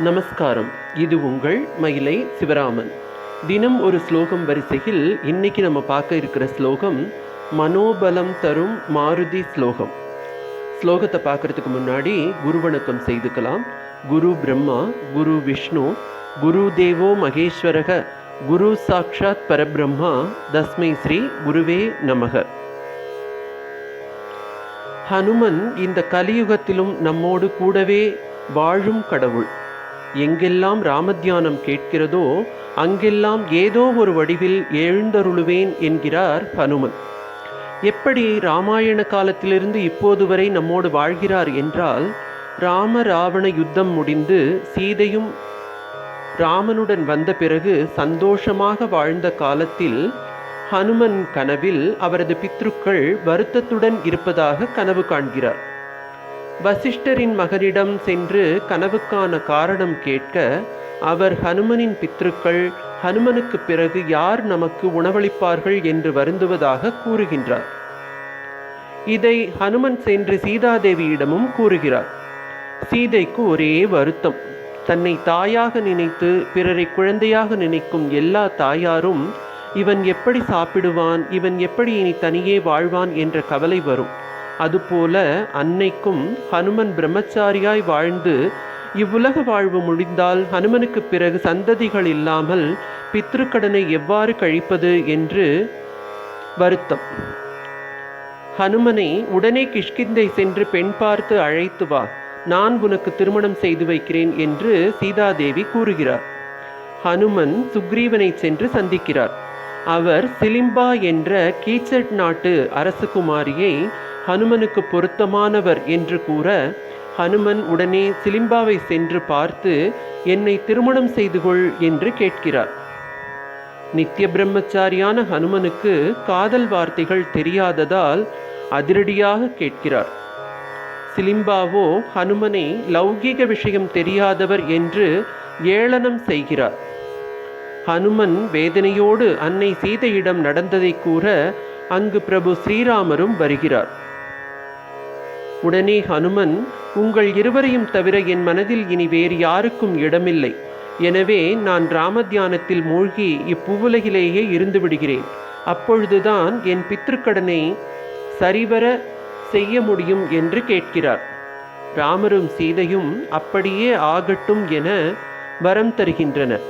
நமஸ்காரம். இது உங்கள் மயிலை சிவராமன். தினம் ஒரு ஸ்லோகம் வரிசையில் இன்னைக்கு நம்ம பார்க்க இருக்கிற ஸ்லோகம் மனோபலம் தரும் மாருதி ஸ்லோகம். ஸ்லோகத்தை பார்க்கறதுக்கு முன்னாடி குரு வணக்கம் செய்துக்கலாம். குரு பிரம்மா குரு விஷ்ணு குரு தேவோ மகேஸ்வரக குரு சாக்ஷாத் பரபிரம்மா தஸ்மை ஸ்ரீ குருவே நமக. ஹனுமன் இந்த கலியுகத்திலும் நம்மோடு கூடவே வாழும் கடவுள். எங்கெல்லாம் ராமத்தியானம் கேட்கிறதோ அங்கெல்லாம் ஏதோ ஒரு வடிவில் எழுந்தருளுவேன் என்கிறார் ஹனுமன். எப்படி ராமாயண காலத்திலிருந்து இப்போது வரை நம்மோடு வாழ்கிறார் என்றால் ராம ராவண யுத்தம் முடிந்து சீதையும் ராமனுடன் வந்த பிறகு சந்தோஷமாக வாழ்ந்த காலத்தில் ஹனுமன் கனவில் அவரது பித்ருக்கள் வருத்தத்துடன் இருப்பதாக கனவு காண்கிறார். வசிஷ்டரின் மகனிடம் சென்று கனவுக்கான காரணம் கேட்க அவர் ஹனுமனின் பித்ருக்கள் ஹனுமனுக்கு பிறகு யார் நமக்கு உணவளிப்பார்கள் என்று வருந்துவதாக கூறுகின்றார். இதை ஹனுமன் சென்று சீதாதேவியிடமும் கூறுகிறார். சீதைக்கு ஒரே வருத்தம். தன்னை தாயாக நினைத்து பிறரை குழந்தையாக நினைக்கும் எல்லா தாயாரும் இவன் எப்படி சாப்பிடுவான்? இவன் எப்படி இனி தனியே வாழ்வான்? என்ற கவலை வரும். அதுபோல அன்னைக்கும் ஹனுமன் பிரம்மச்சாரியாய் வாழ்ந்து இவ்வுலக வாழ்வு முடிந்தால் ஹனுமனுக்கு பிறகு சந்ததிகள் இல்லாமல் பித்ருக்கடனை எவ்வாறு கழிப்பது என்று வருத்தம். ஹனுமனை உடனே கிஷ்கிந்தை சென்று பெண் பார்த்து அழைத்து வா நான் உனக்கு திருமணம் செய்து வைக்கிறேன் என்று சீதாதேவி கூறுகிறார். ஹனுமன் சுக்ரீவனை சென்று சந்திக்கிறார். அவர் சிலிம்பா என்ற கீச்சட் நாட்டு அரசகுமாரியை ஹனுமனுக்கு பொருத்தமானவர் என்று கூற ஹனுமன் உடனே சிலிம்பாவை சென்று பார்த்து என்னை திருமணம் செய்து கொள் என்று கேட்கிறார். நித்திய பிரம்மச்சாரியான ஹனுமனுக்கு காதல் வார்த்தைகள் தெரியாததால் அதிரடியாக கேட்கிறார். சிலிம்பாவோ ஹனுமனை லௌகீக விஷயம் தெரியாதவர் என்று ஏளனம் செய்கிறார். ஹனுமன் வேதனையோடு அன்னை சீதையிடம் நடந்ததை கூற அங்கு பிரபு ஸ்ரீராமரும் வருகிறார். உடனே ஹனுமன் உங்கள் இருவரையும் தவிர என் மனதில் இனி வேறு யாருக்கும் இடமில்லை. எனவே நான் ராமத்தியானத்தில் மூழ்கி இப்புவுலகிலேயே இருந்து விடுகிறேன் அப்பொழுதுதான் என் பித்திருக்கடனை சரிவர செய்ய முடியும் என்று கேட்கிறார். ராமரும் சீதையும் அப்படியே ஆகட்டும் என வரம் தருகின்றனர்.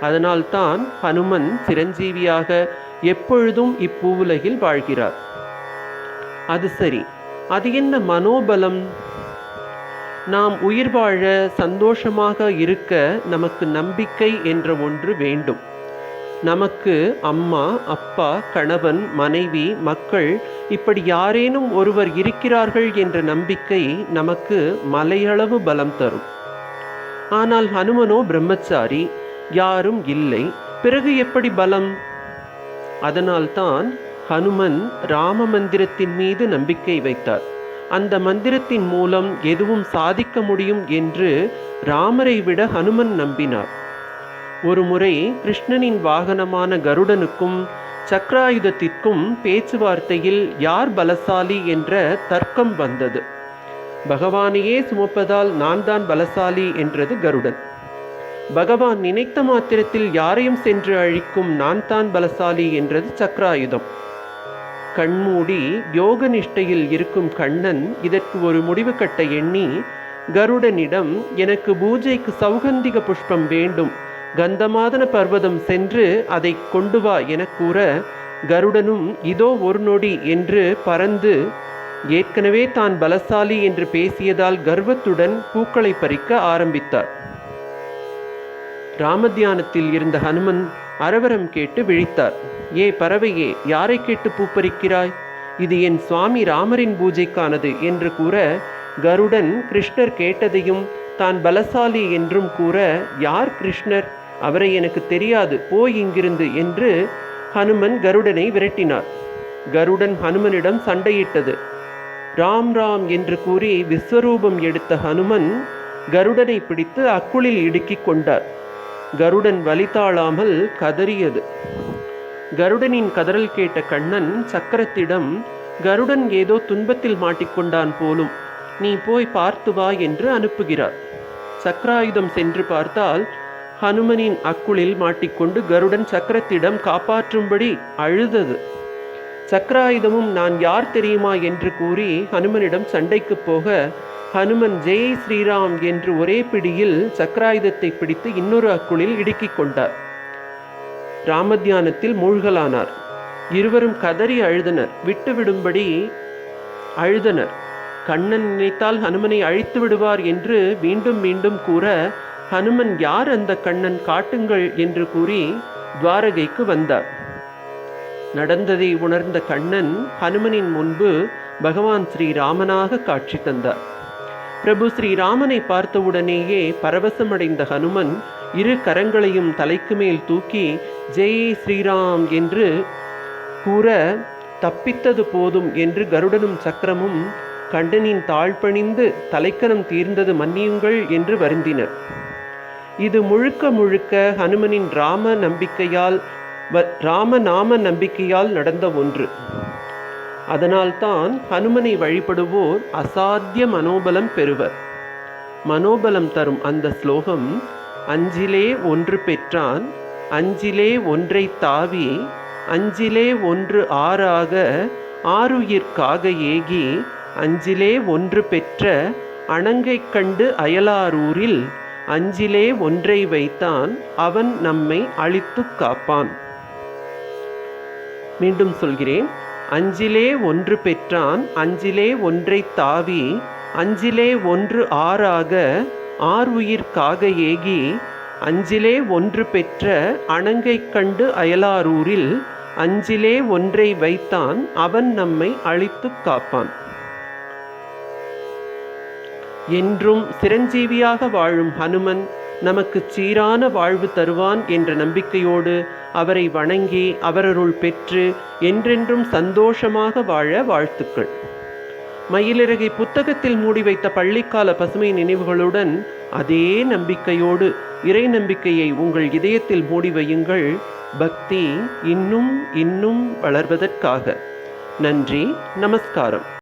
அதனால்தான் ஹனுமன் சிரஞ்சீவியாக எப்பொழுதும் இப்பூவுலகில் வாழ்கிறார். அது சரி. அது என்ன மனோபலம்? நாம் உயிர் வாழ சந்தோஷமாக இருக்க நமக்கு நம்பிக்கை என்ற ஒன்று வேண்டும். நமக்கு அம்மா அப்பா கணவன் மனைவி மக்கள் இப்படி யாரேனும் ஒருவர் இருக்கிறார்கள் என்ற நம்பிக்கை நமக்கு மலையளவு பலம் தரும். ஆனால் ஹனுமனோ பிரம்மச்சாரி யாரும் இல்லை. பிறகு எப்படி பலம்? அதனால்தான் ஹனுமன் ராம மந்திரத்தின் மீது நம்பிக்கை வைத்தார். அந்த மந்திரத்தின் மூலம் எதுவும் சாதிக்க முடியும் என்று ராமரை விட ஹனுமன் நம்பினார். ஒரு முறை கிருஷ்ணனின் வாகனமான கருடனுக்கும் சக்கராயுதத்திற்கும் பேச்சுவார்த்தையில் யார் பலசாலி என்ற தர்க்கம் வந்தது. பகவானையே சுமப்பதால் நான் தான் பலசாலி என்றது கருடன். பகவான் நினைத்த மாத்திரத்தில் யாரையும் சென்று அழிக்கும் நான் தான் பலசாலி என்றது சக்கராயுதம். கண்மூடி யோக நிஷ்டையில் இருக்கும் கண்ணன் இதற்கு ஒரு முடிவு கட்ட எண்ணி கருடனிடம் எனக்கு பூஜைக்கு சௌகந்திக புஷ்பம் வேண்டும். கந்தமாதன பர்வதம் சென்று அதை கொண்டு வா என கூற கருடனும் இதோ ஒரு நொடி என்று பறந்து ஏற்கனவே தான் பலசாலி என்று பேசியதால் கர்வத்துடன் பூக்களை பறிக்க ஆரம்பித்தார். ராமத்தியானத்தில் இருந்த ஹனுமன் அரவரம் கேட்டு விழித்தார். ஏ பறவையே யாரை கேட்டு பூப்பறிக்கிறாய் இது என் சுவாமி ராமரின் பூஜைக்கானது என்று கூற கருடன் கிருஷ்ணர் கேட்டதையும் தான் பலசாலி என்றும் கூற யார் கிருஷ்ணர்? அவரை எனக்கு தெரியாது போய் இங்கிருந்து என்று ஹனுமன் கருடனை விரட்டினார். கருடன் ஹனுமனிடம் சண்டையிட்டது. ராம் ராம் என்று கூறி விஸ்வரூபம் எடுத்த ஹனுமன் கருடனை பிடித்து அக்குளில் இடுக்கிக் கொண்டார். கருடன் வலித்தாளாமல் கதறியது. கருடனின் கதறல் கேட்ட கண்ணன் சக்கரத்திடம் கருடன் ஏதோ துன்பத்தில் மாட்டிக்கொண்டான் போலும். நீ போய் பார்த்து வா என்று அனுப்புகிறார். சக்கராயுதம் சென்று பார்த்தால் ஹனுமனின் அக்குளில் மாட்டிக்கொண்டு கருடன் சக்கரத்திடம் காப்பாற்றும்படி அழுதது. சக்கராயுதமும் நான் யார் தெரியுமா? என்று கூறி ஹனுமனிடம் சண்டைக்கு போக ஹனுமன் ஜெய் ஸ்ரீராம் என்று ஒரே பிடியில் சக்கராயுதத்தை பிடித்து இன்னொரு அக்குளில் இடுக்கிக் கொண்டார். ராமத்தியானத்தில் மூழ்கலானார். இருவரும் கதறி அழுதனர். விட்டுவிடும்படி அழுதனர். கண்ணன் நினைத்தால் ஹனுமனை அழித்து விடுவார் என்று மீண்டும் மீண்டும் கூற ஹனுமன் யார் அந்த கண்ணன்? காட்டுங்கள் என்று கூறி துவாரகைக்கு வந்தார். நடந்ததை உணர்ந்த கண்ணன் ஹனுமனின் முன்பு பகவான் ஸ்ரீராமனாக காட்சி தந்தார். பிரபு ஸ்ரீராமனை பார்த்தவுடனேயே பரவசமடைந்த ஹனுமன் இரு கரங்களையும் தலைக்கு மேல் தூக்கி ஜெய் ஸ்ரீராம் என்று கூற தப்பித்தது போதும் என்று கருடனும் சக்கரமும் கண்டனின் தாழ்பணிந்து தலைக்கணம் தீர்ந்தது மன்னியுங்கள் என்று வருந்தினர். இது முழுக்க முழுக்க ஹனுமனின் ராம நம்பிக்கையால் ராம நாம நம்பிக்கையால் நடந்த ஒன்று. அதனால்தான் ஹனுமனை வழிபடுவோர் அசாத்திய மனோபலம் பெறுவர். மனோபலம் தரும் அந்த ஸ்லோகம் அஞ்சிலே ஒன்று பெற்றான் அஞ்சிலே ஒன்றை தாவி அஞ்சிலே ஒன்று ஆறாக ஆறுயிர்க்காக ஏகி அஞ்சிலே ஒன்று பெற்ற அணங்கைக் கண்டு அயலாரூரில் அஞ்சிலே ஒன்றை வைத்தான் அவன் நம்மை அழித்து காப்பான். மீண்டும் சொல்கிறேன் அஞ்சிலே ஒன்று பெற்றான் அஞ்சிலே ஒன்றை தாவி அஞ்சிலே ஒன்று ஆறாக ஆர் உயிர்க்காக ஏகி அஞ்சிலே ஒன்று பெற்ற அணங்கை கண்டு அயலாரூரில் அஞ்சிலே ஒன்றை வைத்தான் அவன் நம்மை அழித்துக் காப்பான். என்றும் சிரஞ்சீவியாக வாழும் ஹனுமன் நமக்கு சீரான வாழ்வு தருவான் என்ற நம்பிக்கையோடு அவரை வணங்கி அவரருள் பெற்று என்றென்றும் சந்தோஷமாக வாழ வாழ்த்துக்கள். மயிலிறகை புத்தகத்தில் மூடி வைத்த பள்ளிக்கால பசுமை நினைவுகளுடன் அதே நம்பிக்கையோடு இறை நம்பிக்கையை உங்கள் இதயத்தில் மூடி வையுங்கள். பக்தி இன்னும் இன்னும் வளர்வதற்காக. நன்றி நமஸ்காரம்.